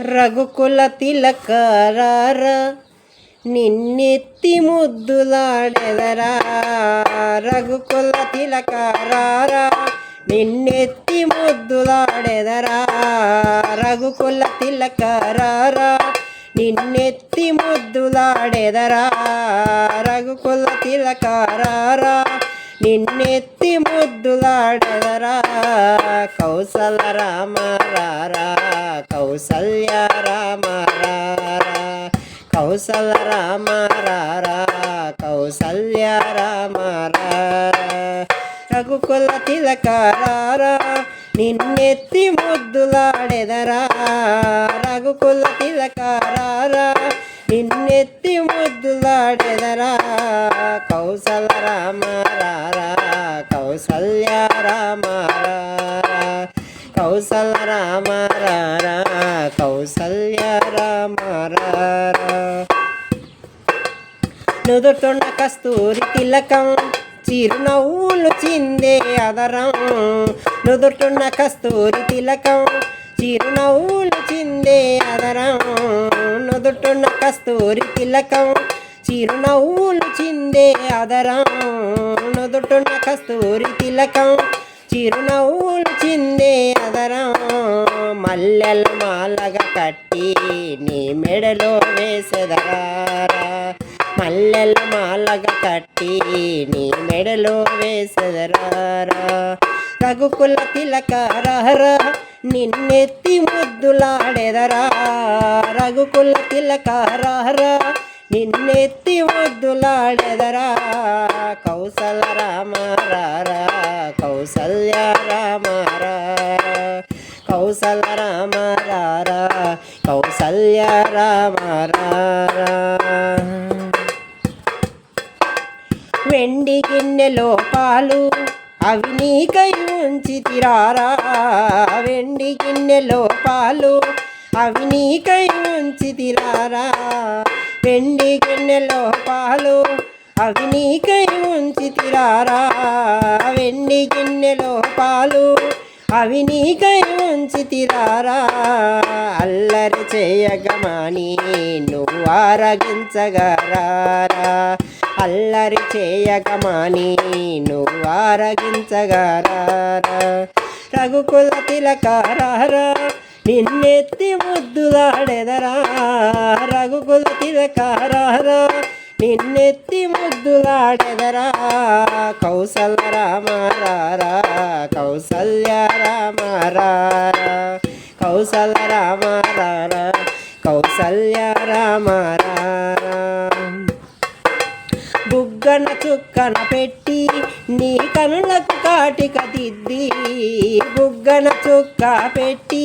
రఘుకుల తిలకారార నిన్నెత్తి ముద్దులాడెదరా. రఘుకుల తిలకారార నిన్నెత్తి ముద్దులాడెదరా. రఘుకుల తిలకారార నిన్నెత్తి ముద్దులాడెదరా. రఘుకుల తిలకారార నిన్నెత్తి ముద్దులాడదరా కౌసల రామారా కౌసల్య రామారా కౌసల రామారా కౌసల్య రామారా రఘుకుల తిలకారారా నిన్నెత్తి ముద్దులాడెదరా రఘుకుల తిలకారారా నిన్నెత్తి ముద్దులాడెదరా కౌసల రామారా కౌసల్య రామారా కౌసల రామారా కౌసల్య రామారా నుదుటున్న కస్తూరి తిలకం చిరునవ్వులు చిందే అదరం నుదుటున్న కస్తూరి తిలకం చిరునవ్వులు చిందే అదరం నుదుటున్న కస్తూరి తిలకం చిరునవ్వులు చిందే అదరం నుదుటున్న కస్తూరి తిలకం చిరునవ్వులు చిందే అదరం. మల్లెల మాలగా కట్టి నీ మెడలో వేసెదరారా. మల్లెల మాలగా కట్టి నీ మెడలో వేసెదరారా. రఘుకుల తిలకారహరా నిన్నెత్తి ముద్దులాడెదరా. రఘుకుల తిలకారహరా నిన్నెత్తి వద్దులాడెదరా కౌసల రామారా కౌసల్య రామారా? కౌసల రామారా కౌసల్య రామారా? వెండి గిన్నెలో పాలు అవి నీకై ఉంచి తిరారా? వెండి గిన్నెలో పాలు అవి నీకై ఉంచి తిరారా? వెండి గిన్నెలో పాలు అవి నీకై ఉంచి తిరారా? వెండి గిన్నెలో పాలు అవి నీకై ఉంచి తిరారా? అల్లరి చేయగమాని నువ్వు ఆరగించగరారా అల్లరి చేయగమాని నువ్వు ఆరగించగరారా రఘుకుల తిలకారారా? నిన్నెత్తి ముద్దులాడెదరా? రఘుకుల తిలకారారా నిన్నెత్తి ముద్దులాడెదరా? కౌసల్య రామారా కౌసల్య రామారా కౌసల్య రామారా కౌసల్య రామారా బుగ్గన చుక్కన పెట్టి నీ కనులకు కాటిక దిద్ది బుగ్గన చుక్క పెట్టి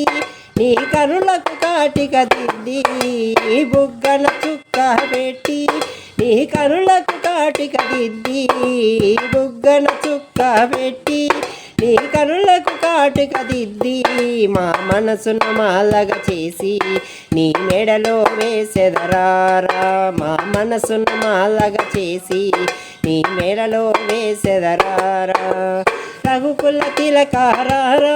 నీ కనులకు కాటిక దిద్ది బుగ్గన చుక్క పెట్టి నీ కనులకు కాటిక తిండి బుగ్గన చుక్క పెట్టి నీ కనులకు కాటిక దిద్ది మా మనసును మాలగా చేసి నీ మెడలో వేసెదరారా. మా మనసును మాలగా చేసి నీ మెడలో వేసెదరారా. రఘుకుల తిలకారారా